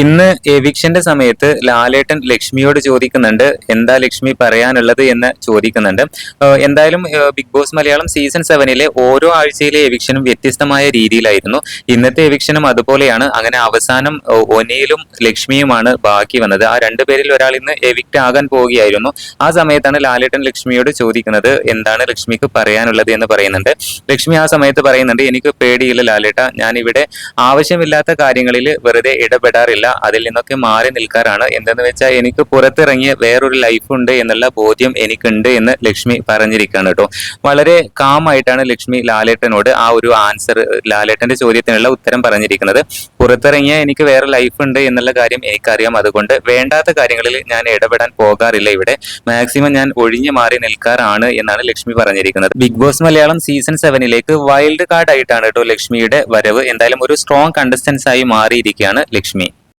ഇന്ന് എവിക്ഷന്റെ സമയത്ത് ലാലേട്ടൻ ലക്ഷ്മിയോട് ചോദിക്കുന്നുണ്ട് എന്താ ലക്ഷ്മി പറയാനുള്ളത് എന്ന് ചോദിക്കുന്നുണ്ട്. എന്തായാലും ബിഗ് ബോസ് മലയാളം സീസൺ സെവനിലെ ഓരോ ആഴ്ചയിലെ എവിക്ഷനും വ്യത്യസ്തമായ രീതിയിലായിരുന്നു. ഇന്നത്തെ എവിക്ഷനും അതുപോലെയാണ്. അങ്ങനെ അവസാനം ഒനയിലും ലക്ഷ്മിയുമാണ് ബാക്കി വന്നത്. ആ രണ്ടുപേരിൽ ഒരാൾ ഇന്ന് എവിക്റ്റ് ആകാൻ പോവുകയായിരുന്നു ആ സമയത്താണ് ലാലേട്ടൻ ലക്ഷ്മിയോട് ചോദിക്കുന്നത് എന്താണ് ലക്ഷ്മിക്ക് പറയാനുള്ളത് എന്ന് പറയുന്നുണ്ട്. ലക്ഷ്മി ആ സമയത്ത് പറയുന്നുണ്ട് എനിക്ക് പേടിയില്ല ലാലേട്ട. ഞാൻ ഇവിടെ ആവശ്യമില്ലാത്ത കാര്യങ്ങളിൽ വെറുതെ ഇടപെടാറില്ല. അതിൽ നിന്നൊക്കെ മാറി നിൽക്കാറാണ്. എന്തെന്ന് വെച്ചാൽ എനിക്ക് പുറത്തിറങ്ങിയ വേറൊരു ലൈഫ് ഉണ്ട് എന്നുള്ള ബോധ്യം എനിക്കുണ്ട് എന്ന് ലക്ഷ്മി പറഞ്ഞിരിക്കുകയാണ് കേട്ടോ. വളരെ കാമായിട്ടാണ് ലക്ഷ്മി ലാലേട്ടനോട് ആ ഒരു ആൻസർ ലാലേട്ടന്റെ ചോദ്യത്തിനുള്ള ഉത്തരം പറഞ്ഞിരിക്കുന്നത്. പുറത്തിറങ്ങിയ എനിക്ക് വേറെ ലൈഫ് ഉണ്ട് എന്നുള്ള കാര്യം എനിക്കറിയാം. അതുകൊണ്ട് വേണ്ടാത്ത കാര്യങ്ങളിൽ ഞാൻ ഇടപെടാൻ പോകാറില്ല ഇവിടെ. മാക്സിമം ഞാൻ ഒഴിഞ്ഞു മാറി നിൽക്കാറാണ് എന്നാണ് ലക്ഷ്മി പറഞ്ഞിരിക്കുന്നത്. ബിഗ് ബോസ് മലയാളം സീസൺ സെവനിലേക്ക് വൈൽഡ് കാർഡ് ആയിട്ടാണ് കേട്ടോ ലക്ഷ്മിയുടെ വരവ്. എന്തായാലും ഒരു സ്ട്രോങ് കണ്ടസ്റ്റൻസ് ആയി മാറിയിരിക്കുകയാണ് ലക്ഷ്മി.